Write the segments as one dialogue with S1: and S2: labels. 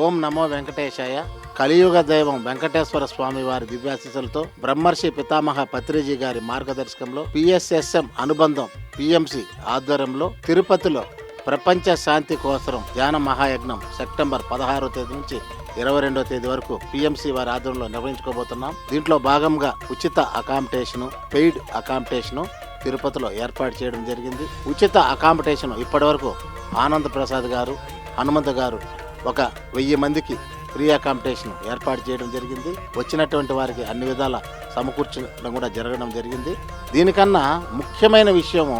S1: ఓం నమో వెంకటేశాయ. కలియుగ దైవం వెంకటేశ్వర స్వామి వారి దివ్యాశీస్సులతో బ్రహ్మర్షి పితామహ పత్రిజీ గారి మార్గదర్శకంలో పిఎస్ఎస్ఎం అనుబంధం పిఎంసి ఆధ్వర్యంలో తిరుపతిలో ప్రపంచ శాంతి కోసం ధ్యాన మహాయజ్ఞం సెప్టెంబర్ పదహారో తేదీ నుంచి ఇరవై రెండో తేదీ వరకు పిఎంసి వారి ఆధ్వర్యంలో నిర్వహించుకోబోతున్నాం. దీంట్లో భాగంగా ఉచిత అకామిడేషను పెయిడ్ అకామిడేషను తిరుపతిలో ఏర్పాటు చేయడం జరిగింది. ఉచిత అకామిడేషన్ ఇప్పటివరకు ఆనంద్ ప్రసాద్ గారు హనుమంత్ గారు ఒక వెయ్యి మందికి ఫ్రీ అకామిడేషన్ ఏర్పాటు చేయడం జరిగింది. వచ్చినటువంటి వారికి అన్ని విధాల సమకూర్చడం కూడా జరగడం జరిగింది. దీనికన్నా ముఖ్యమైన విషయము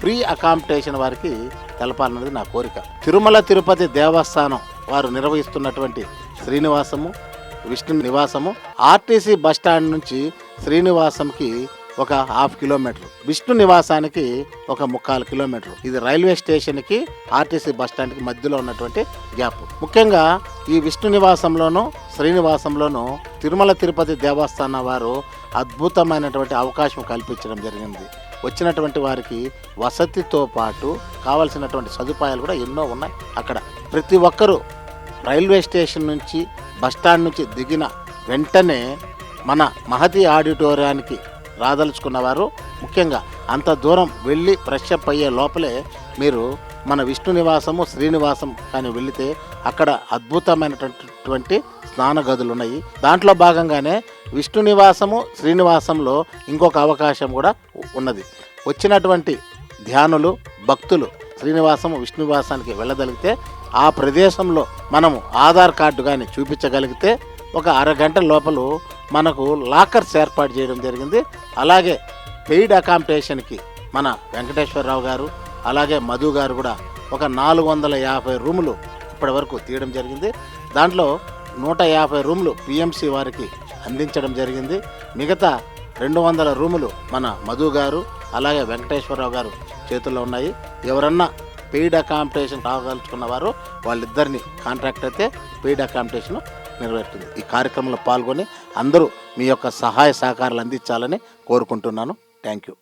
S1: ఫ్రీ అకామిడేషన్ వారికి తెలపాలన్నది నా కోరిక. తిరుమల తిరుపతి దేవస్థానం వారు నిర్వహిస్తున్నటువంటి శ్రీనివాసము విష్ణు నివాసము ఆర్టీసీ బస్ స్టాండ్ నుంచి శ్రీనివాసంకి ఒక హాఫ్ కిలోమీటర్. విష్ణు నివాసానికి ఒక ముక్కాలు కిలోమీటర్. ఇది రైల్వే స్టేషన్కి ఆర్టీసీ బస్ స్టాండ్కి మధ్యలో ఉన్నటువంటి గ్యాప్. ముఖ్యంగా ఈ విష్ణు నివాసంలోనూ శ్రీనివాసంలోనూ తిరుమల తిరుపతి దేవస్థానం వారు అద్భుతమైనటువంటి అవకాశం కల్పించడం జరిగింది. వచ్చినటువంటి వారికి వసతితో పాటు కావలసినటువంటి సదుపాయాలు కూడా ఎన్నో ఉన్నాయి అక్కడ. ప్రతి ఒక్కరూ రైల్వే స్టేషన్ నుంచి బస్ స్టాండ్ నుంచి దిగిన వెంటనే మన మహతి ఆడిటోరియానికి రాదలుచుకున్నవారు. ముఖ్యంగా అంత దూరం వెళ్ళి ఫ్రెష్ అప్ అయ్యే లోపలే మీరు మన విష్ణు నివాసము శ్రీనివాసం కానీ వెళితే అక్కడ అద్భుతమైనటువంటి స్నాన గదులు ఉన్నాయి దాంట్లో భాగంగానే విష్ణు నివాసము శ్రీనివాసంలో ఇంకొక అవకాశం కూడా ఉన్నది. వచ్చినటువంటి ధ్యానులు భక్తులు శ్రీనివాసము విష్ణునివాసానికి వెళ్ళగలిగితే ఆ ప్రదేశంలో మనము ఆధార్ కార్డు కానీ చూపించగలిగితే ఒక అరగంట లోపల మనకు లాకర్స్ ఏర్పాటు చేయడం జరిగింది. అలాగే పెయిడ్ అకామిడేషన్కి మన వెంకటేశ్వరరావు గారు అలాగే మధు గారు కూడా ఒక నాలుగు వందల యాభై రూములు ఇప్పటి వరకు తీయడం జరిగింది. దాంట్లో నూట యాభై రూములు పిఎంసి వారికి అందించడం జరిగింది. మిగతా రెండు వందల రూములు మన మధు గారు అలాగే వెంకటేశ్వరరావు గారు చేతుల్లో ఉన్నాయి. ఎవరన్నా పెయిడ్ అకామిడేషన్ కావాలనుకున్న వారు వాళ్ళిద్దరిని కాంట్రాక్ట్ అయితే పెయిడ్ అకామిడేషన్ నెరవేరుతుంది. ఈ కార్యక్రమంలో పాల్గొని అందరూ మీ యొక్క సహాయ సహకారాలు అందించాలని కోరుకుంటున్నాను. Thank you